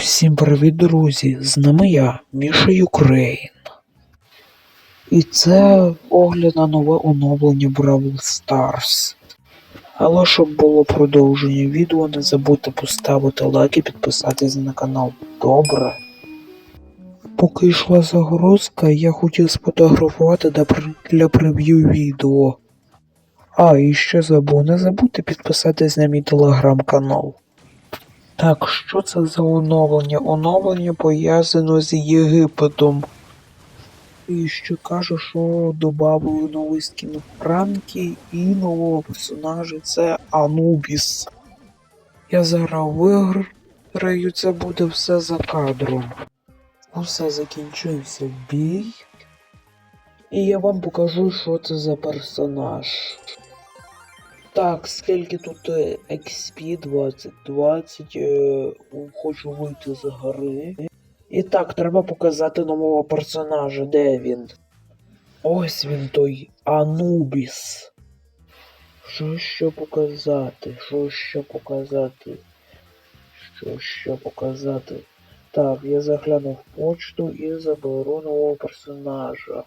Всім привіт, друзі! З нами я, Міша Юкрейн. І це огляд на нове оновлення Бравл Stars. Але щоб було продовження відео, не забудьте поставити лайк і підписатись на канал. Добре. Поки йшла загрузка, я хотів сфотографувати для, прев'ю відео. А, і ще забув, не забудьте підписатись на мій телеграм-канал. Так, що це за оновлення? Оновлення пов'язано з Єгипетом. І ще кажу, що додали новий скін Франкі і нового персонажа це Анубіс. Я зараз виграю, це буде все за кадром. Усе закінчився бій. І я вам покажу, що це за персонаж. Так, скільки тут е, XP 20, 20, е, хочу вийти з гри. І так, треба показати нового персонажа. Де він? Ось він той Анубіс. Що ще показати? Що ще показати? Що ще показати? Так, я загляну в почту і заберу нового персонажа.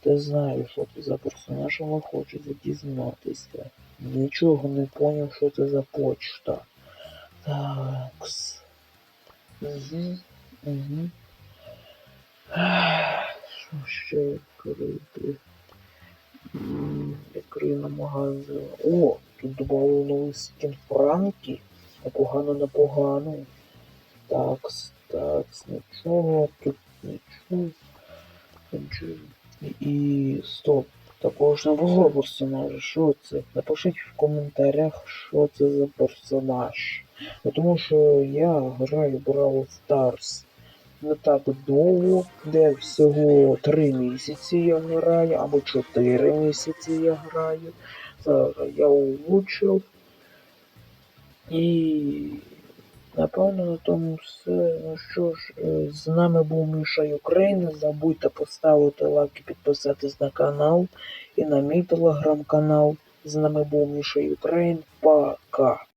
Ти знаєш, що це за персонаж, але хочеться дізнатися. Нічого не поняв, що це за почта. Такс. Угу. Угу. Що ще відкрити? Відкрию магазин. О, тут додали новий скін Франкі. Непогано, непогано. Такс, такс, нічого, тут нічого. І стоп. Такого ж нового персонажа. Що це? Напишіть в коментарях, що це за персонаж. Тому що я граю Бравл Stars не так довго, де всього 3 місяці я граю, або 4 місяці я граю. Зараз я улучшив. І напевно на тому все. Ну що ж, е, з нами був Міша Юкрейн. Забудьте поставити лайк і підписатись на канал і на мій телеграм-канал. З нами був Міша Юкрейн. Пока.